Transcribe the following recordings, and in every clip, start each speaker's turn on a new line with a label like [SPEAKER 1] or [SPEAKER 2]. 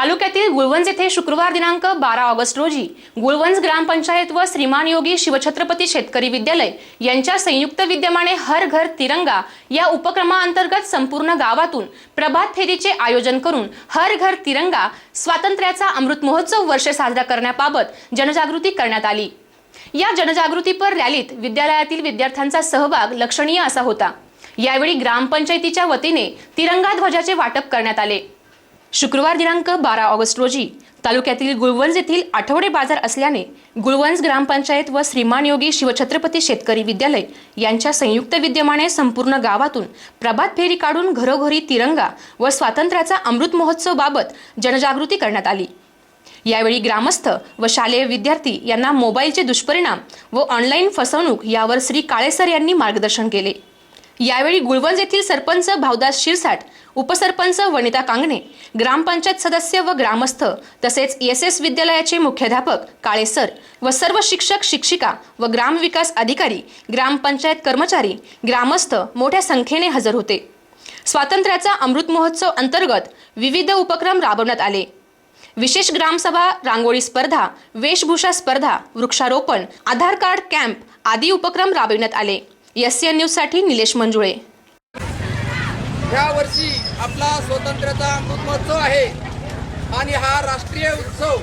[SPEAKER 1] तालुक्यातील गुळवंज येथे शुक्रवार दिनांक बारा ऑगस्ट रोजी गुळवंज ग्रामपंचायत व श्रीमान योगी शिवछत्रपती शेतकरी विद्यालय यांच्या संयुक्त विद्यमाने हर घर तिरंगा या उपक्रमाअंतर्गत संपूर्ण गावातून प्रभात फेरीचे आयोजन करून हर घर तिरंगा स्वातंत्र्याचा अमृत महोत्सव वर्ष साजरा करण्याबाबत जनजागृती करण्यात आली. या जनजागृतीपर रॅलीत विद्यालयातील विद्यार्थ्यांचा सहभाग लक्षणीय असा होता. यावेळी ग्रामपंचायतीच्या वतीने तिरंगा ध्वजाचे वाटप करण्यात आले. शुक्रवार दिनांक बारा ऑगस्ट रोजी तालुक्यातील गुळवंज येथील आठवडे बाजार असल्याने गुळवंज ग्रामपंचायत व श्रीमान योगी शिवछत्रपती शेतकरी विद्यालय यांच्या संयुक्त विद्यमाने संपूर्ण गावातून प्रभात फेरी काढून घरोघरी तिरंगा व स्वातंत्र्याचा अमृत महोत्सव बाबत जनजागृती करण्यात आली. यावेळी ग्रामस्थ व शालेय विद्यार्थी यांना मोबाईलचे दुष्परिणाम व ऑनलाईन फसवणूक यावर श्री काळेसर यांनी मार्गदर्शन केले. यावेळी गुळवंज येथील सरपंच भावदास शिरसाट उपसरपंच वनिता कांगणे ग्रामपंचायत सदस्य व ग्रामस्थ तसेच एस एस विद्यालयाचे मुख्याध्यापक काळेसर व सर्व शिक्षक शिक्षिका व ग्रामविकास अधिकारी ग्रामपंचायत कर्मचारी ग्रामस्थ मोठ्या संख्येने हजर होते. स्वातंत्र्याचा अमृत महोत्सव अंतर्गत विविध उपक्रम राबवण्यात आले. विशेष ग्रामसभा रांगोळी स्पर्धा वेशभूषा स्पर्धा वृक्षारोपण आधार कार्ड कॅम्प आदी उपक्रम राबविण्यात आले. S C news Nilesh Manjule.
[SPEAKER 2] ह्या वर्षी आपला स्वातंत्र्याचा अमृत महोत्सव आहे. आणि हा राष्ट्रीय उत्सव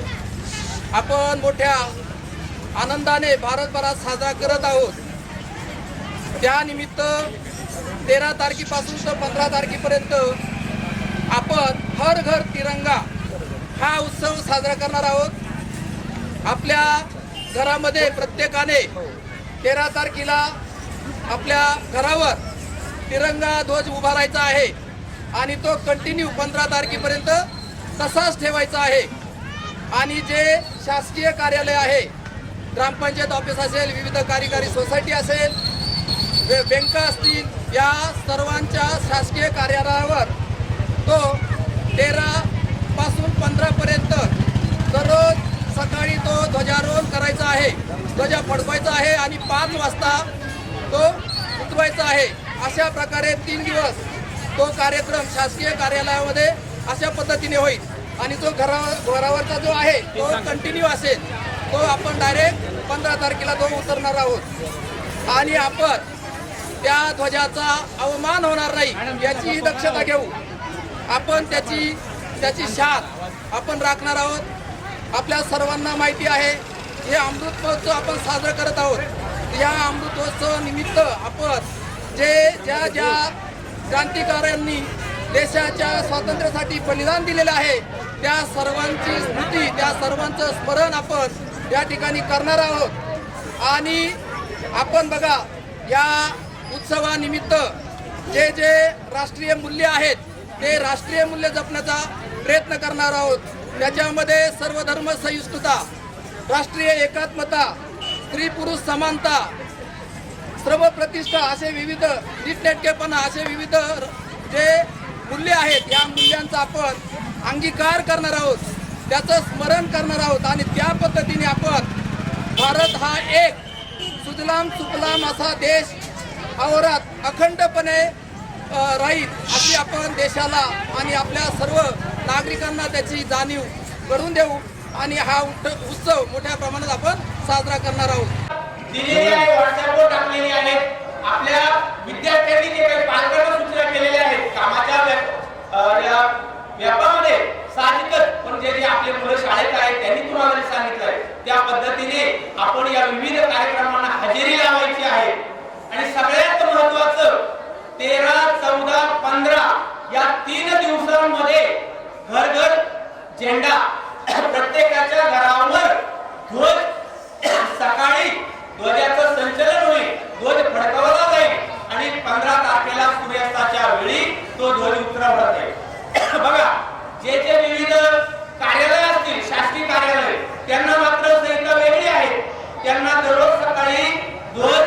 [SPEAKER 2] आपण मोठ्या आनंदाने भारतभरात साजरा करत आहोत. त्यानिमित्त तेरा तारखेपासून तर पंधरा तारखेपर्यंत आपण हर घर तिरंगा हा उत्सव साजरा करणार आहोत. आपल्या घरामध्ये प्रत्येकाने तेरा तारखेला आपल्या घरावर तिरंगा ध्वज उभारायचा आहे आणि तो कंटिन्यू पंधरा तारखेपर्यंत तसाच ठेवायचा आहे. आणि जे शासकीय कार्यालय आहे ग्रामपंचायत ऑफिस असेल विविध कार्यकारी सोसायटी असेल बँका असतील या सर्वांच्या शासकीय कार्यालयावर तो तेरा पासून पंधरापर्यंत दररोज सकाळी तो ध्वजारोहण करायचा आहे. ध्वजा फडकवायचा आहे आणि पाच वाजता तो उतवायचा आहे. अशा प्रकारे तीन दिवस तो कार्यक्रम शासकीय कार्यालयामध्ये अशा पद्धतीने होईल. आणि जो घरा घरावरचा जो आहे तो कंटिन्यू असेल तो आपण डायरेक्ट पंधरा तारखेला तो उतरणार आहोत. आणि आपण त्या ध्वजाचा अवमान होणार नाही याचीही दक्षता घेऊ. आपण त्याची त्याची शान आपण राखणार आहोत. आपल्या सर्वांना माहिती आहे हे अमृत महोत्सव आपण साजरा करत आहोत. या अमृत निमित्त आपण जे ज्या ज्या क्रांतिकाऱ्यांनी देशाच्या स्वातंत्र्यासाठी बलिदान दिलेलं आहे त्या सर्वांची स्मृती त्या सर्वांचं स्मरण आपण या ठिकाणी करणार आहोत. आणि आपण बघा या उत्सवानिमित्त जे जे राष्ट्रीय मूल्य आहेत ते राष्ट्रीय मूल्य जपण्याचा प्रयत्न करणार आहोत. त्याच्यामध्ये सर्व धर्म सहिष्णुता राष्ट्रीय एकात्मता स्त्री पुरुष समानता श्रम प्रतिष्ठा असे विविध नीटनेटकेपणा असे विविध जे मूल्य आहेत या मूल्यांचा आपण अंगीकार करणार आहोत. त्याचं स्मरण करणार आहोत आणि त्या पद्धतीने आपण भारत हा एक सुजलाम सुफलाम असा देश आवरात अखंडपणे राहील अशी आपण देशाला आणि आपल्या सर्व नागरिकांना त्याची जाणीव करून देऊ आणि हा उत्सव मोठ्या प्रमाणात आपण साजरा करणार आहोत.
[SPEAKER 3] दिलेली आहे व्हॉट्सअपवर टाकलेली आहेत आपल्या विद्यार्थ्यांनी जे काही पालकांना सूचना केलेल्या आहेत कामाच्या व्यापामध्ये साहजिकच पण जे जे आपले मुलं शाळेत आहेत त्यांनी तुम्हाला जे सांगितलं आहे त्या पद्धतीने आपण या विविध कार्यक्रमांना हजेरी लावायची आहे आणि सगळ्यात महत्वाचं तेरा चौदा पंधरा या तीन दिवसांमध्ये घर घर झेंडा प्रत्येकाच्या घरावर ध्वज सकाळी ध्वजाचं संचलन होईल ध्वज फडकवला जाईल आणि पंधरा तारखेला सूर्यास्ताच्या वेळी तो ध्वज उतरवला जाईल बघा जे जे विविध कार्यालय असतील शासकीय कार्यालय त्यांना मात्र संहिता वेगळी आहे त्यांना दररोज सकाळी ध्वज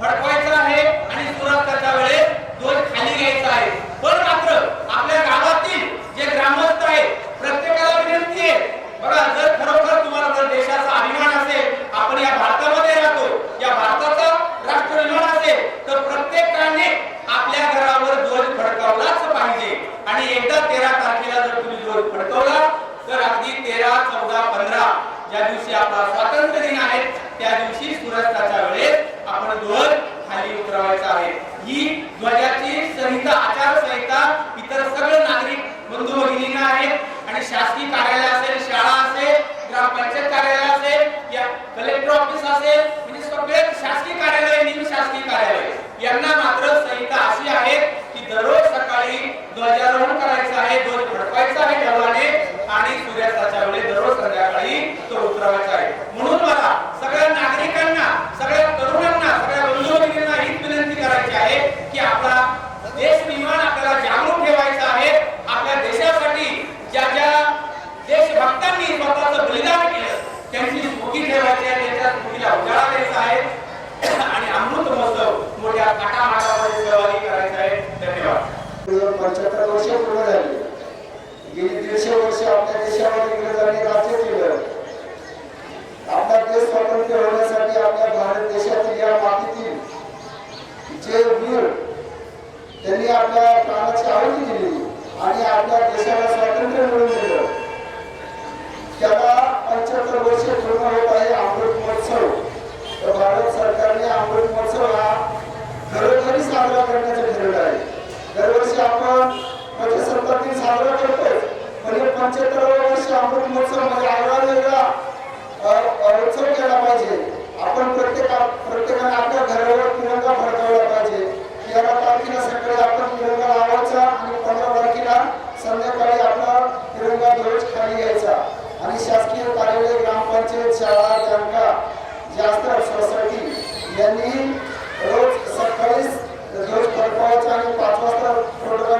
[SPEAKER 3] फडकवायचा आहे आणि सूर्यास्ताच्या वेळेस ध्वज खाली घ्यायचा आहे पण मात्र आपल्या गावातील जे ग्रामस्थ आहेत प्रत्येकाला विनंती आहे बघा जर खरोखर तुम्हाला जर देशाचा अभिमान असेल आपण या भारतामध्ये राहतो या भारताचा राष्ट्राभिमान असेल तर प्रत्येकाने आपल्या घरावर ध्वज फडकावलाच पाहिजे. आणि एकदा तेरा तारखेला जर तुम्ही ध्वज अगदी तेरा चौदा पंधरा ज्या दिवशी आपला स्वातंत्र्य दिन आहे त्या दिवशी सूर्यास्ताच्या वेळेस आपण ध्वज खाली उतरवायचा आहे. ही ध्वजाची संहिता आचारसंहिता इतर सगळे नागरिक बंधू भगिनींना आहे आणि शासकीय कार्यालय असेल शाळा असेल ग्रामपंचायत कार्यालय असेल या कलेक्टर ऑफिस असेल म्हणजे सगळे शासकीय कार्यालय निम शासकीय कार्यालय यांना मात्र संहिता अशी आहे की दररोज सकाळी ध्वजारोहण करायचं आहे ध्वज फडकवायचा आहे ढगाने आणि सूर्यास्ताच्या वेळी दररोज संध्याकाळी तो उतरवायचा आहे म्हणून मला सगळ्या नागरिकांना सगळ्या तरुणांना सगळ्या बंधू भगिनींना हीच विनंती करायची आहे की आपला देश विमान आपल्याला जागरूक ठेवायचा आहे आपल्या देशासाठी ज्या ज्या देशभक्तांनी स्वतःचं बलिदान केलं त्यांची स्मृती ठेवायची आहे त्यांच्या स्मृतीला उजाळा द्यायचा आहे आणि अमृत महोत्सव मोठ्या सहभागी आहे धन्यवाद
[SPEAKER 4] पंच्याहत्तर वर्ष पूर्ण झाली. गेली दीडशे वर्ष आपल्या इंग्रजांनी राज्य केलं आपला देश होण्यासाठी आपल्या भारत देशातील या मातीतील जे वीर त्यांनी आपल्या प्राणाची आहुती दिली आणि आपल्या देशाला स्वातंत्र्य मिळवून दिलं. त्याला पंच्याहत्तर वर्ष पूर्ण होत आहे अमृत महोत्सव. तर भारत सरकारने अमृत महोत्सव हा घरोघरी साजरा करण्याचं ठरवलं आहे. दरवर्षी आपण पंचसत्तर दिन साजरा करतो म्हणजे हे वर्षी अमृत महोत्सव म्हणजे आगळा वेगळा उत्सव केला पाहिजे. आपण प्रत्येक प्रत्येकाने आपल्या घरावर तिरंगा फडकावला पाहिजे. तेरा तारखेला सकाळी आपण तिरंगा लावायचा आणि पंधरा तारखेला संध्याकाळी आपला तिरंगा ध्वज खाली घ्यायचा. आणि शासकीय कार्यालय ग्रामपंचायत शाळा बँका जास्त सोसायटी यांनी रोज सत्तावीस ध्वज फडकवायचा आणि पाच वाजता प्रोटोकॉल